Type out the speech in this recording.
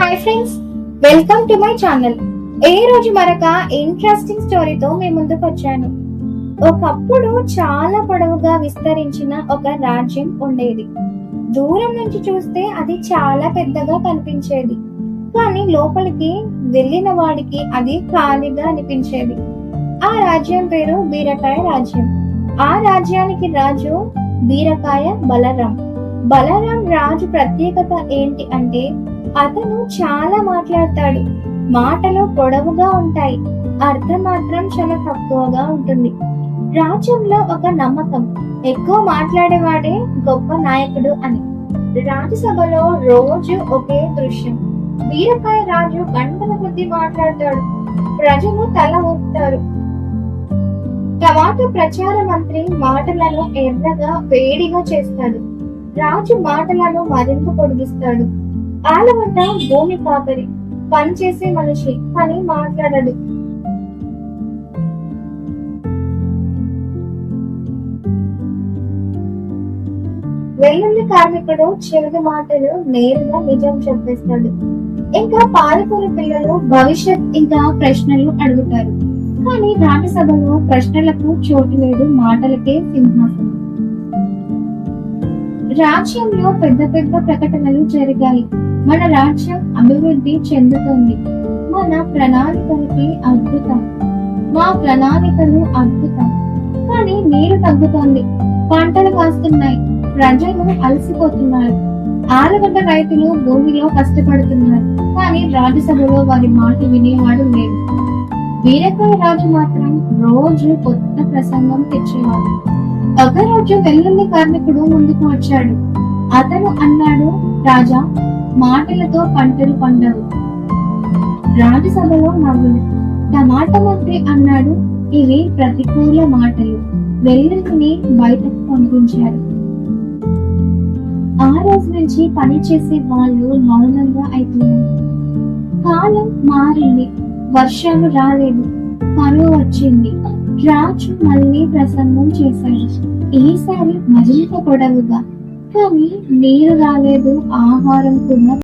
Hi friends welcome to my channel ఏ రోజు మరొక interesting స్టోరీతో మీ ముందుకు వచ్చాను. ఒకప్పుడు చాలా పొడవుగా విస్తరించిన ఒక రాజ్యం ఉండేది. దూరం నుంచి చూస్తే అది చాలా పెద్దగా కనిపించేది. కానీ లోపలికి వెళ్ళిన వాడికి అది ఖాళీగా అనిపించేది. ఆ రాజ్యం పేరు బీరకాయ రాజ్యం. ఆ రాజ్యానికి రాజు బీరకాయ బలరాం. బలరాం రాజు ప్రత్యేకత ఏంటి అంటే అతను చాలా మాట్లాడతాడు. మాటలు పొడవుగా ఉంటాయి. అర్థం మాత్రం చాలా తక్కువగా ఉంటుంది. రాజ్యంలో ఒక నమ్మకం. ఎక్కువ మాట్లాడేవాడే గొప్ప నాయకుడు అని. రాజ్యసభలో రోజు ఒకే దృశ్యం. వీరకాయ రాజు గంటల కొద్ది మాట్లాడతాడు. ప్రజలు తల ఊపుతారు. తర్వాత ప్రచార మంత్రి మాటలను ఎర్రగా వేడిగా చేస్తాడు. రాజు మాటలను మరింత పొడిగిస్తాడు. ఆలవన్న భూమి కాపరి. పనిచేసే మనిషి కానీ మాట్లాడడు. వెల్లుల్లి కార్మికుడు చెవిటి మాటలు నేరుగా నిజం చెప్పేస్తాడు. ఇంకా పాలకూర పిల్లలు భవిష్యత్ ఇంకా ప్రశ్నలు అడుగుతారు. కానీ రాజ్యసభలో ప్రశ్నలకు చోటు లేదు మాటలకే సింహాసనం. రాజ్యంలో పెద్ద పెద్ద ప్రకటనలు జరిగాయి. మన రాజ్యం అభివృద్ధి చెందుతుంది. మన ప్రణాళికలకి అద్భుతం. మా ప్రణాళికలు అద్భుతం. కానీ నీరు తగ్గుతోంది. పంటలు కాస్తున్నాయి. ప్రజలు అలసిపోతున్నారు. ఆలగడ్డ రైతులు భూమిలో కష్టపడుతున్నారు. కానీ రాజ్యసభలో వారి మాట వినేవాడు లేదు వీరకాయ రాజు మాత్రం రోజు కొత్త ప్రసంగం తెచ్చేవాడు. ఒకరోజు వెల్లుల్లి కార్మికుడు ముందుకు వచ్చాడు. అతను అన్నాడు రాజా మాటలతో పంటలు పండవు. రాజసభలో నవ్వులు టమాటా మంత్రి అన్నాడు ఇవి ప్రతికూల మాటలు. వెల్లుల్లిని బయటకు పంపించారు. ఆ రోజు నుంచి పని చేసే వాళ్ళు మౌనంగా అయిపోయారు. కాలం మారింది. వర్షాలు రాలేదు. కరువు వచ్చింది. రాజు మళ్ళీ ప్రసంగం చేశాడు. ఈసారి మరింత పొడవుగా. కానీ నీరు రాలేదు. ఆహారం కూడా